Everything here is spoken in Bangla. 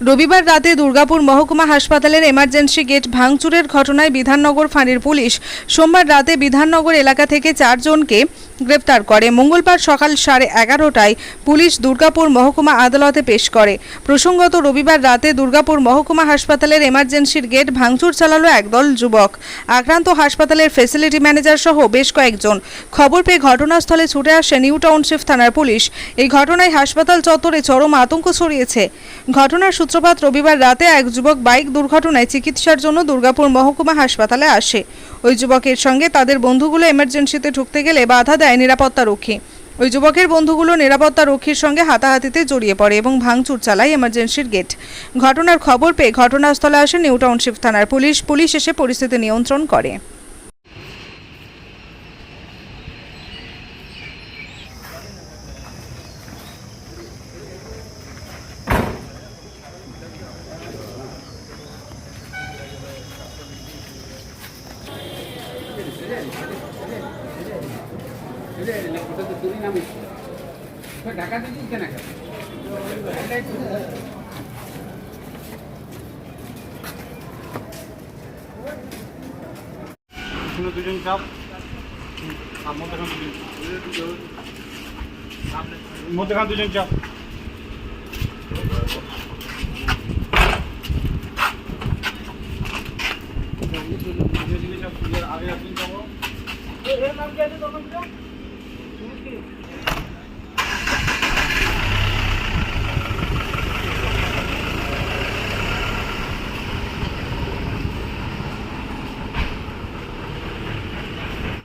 রবিবার রাতে দুর্গাপুর মহকুমা হাসপাতালের এমার্জেন্সি গেট ভাঙচুরের ঘটনায় বিধাননগর ফাঁড়ির পুলিশ সোমবার রাতে বিধাননগর এলাকা থেকে চারজনকে গ্রেপ্তার করে। মঙ্গলবার সকাল সাড়ে এগারোটায় পুলিশ দুর্গাপুর মহকুমা আদালতে পেশ করে। প্রসঙ্গত রবিবার রাতে দুর্গাপুর মহকুমা হাসপাতালের এমার্জেন্সির গেট ভাঙচুর চালালো একদল যুবক। আক্রান্ত হাসপাতালের ফেসিলিটি ম্যানেজার সহ বেশ কয়েকজন। খবর পেয়ে ঘটনাস্থলে ছুটে আসে নিউ টাউনশিপ থানার পুলিশ। এই ঘটনায় হাসপাতাল চত্বরে চরম আতঙ্ক ছড়িয়েছে। ঘটনার সূত্রপাত রবিবার রাতে এক যুবক বাইক দুর্ঘটনায় চিকিৎসার জন্য দুর্গাপুর মহকুমা হাসপাতালে আসে। ওই যুবকের সঙ্গে তাদের বন্ধুগুলো এমার্জেন্সিতে ঢুকতে গেলে বাধা দেয়। নিরাপত্তা রক্ষী। ওই যুবকের বন্ধুগুলো নিরাপত্তা রক্ষীর সঙ্গে হাতাহাতিতে জড়িয়ে পড়ে এবং ভাঙচুর চালায় এমার্জেন্সির গেট। ঘটনার খবর পেয়ে ঘটনাস্থলে আসে নিউ টাউনশিপ থানার পুলিশ। পুলিশ এসে পরিস্থিতি নিয়ন্ত্রণ করে। ঢাকা দিচ্ছিস না পিছনে দুজন চাপ মধ্যেখান দুজন মধ্যেখান দুজন চাপ আগে একদিন যাব Thank you.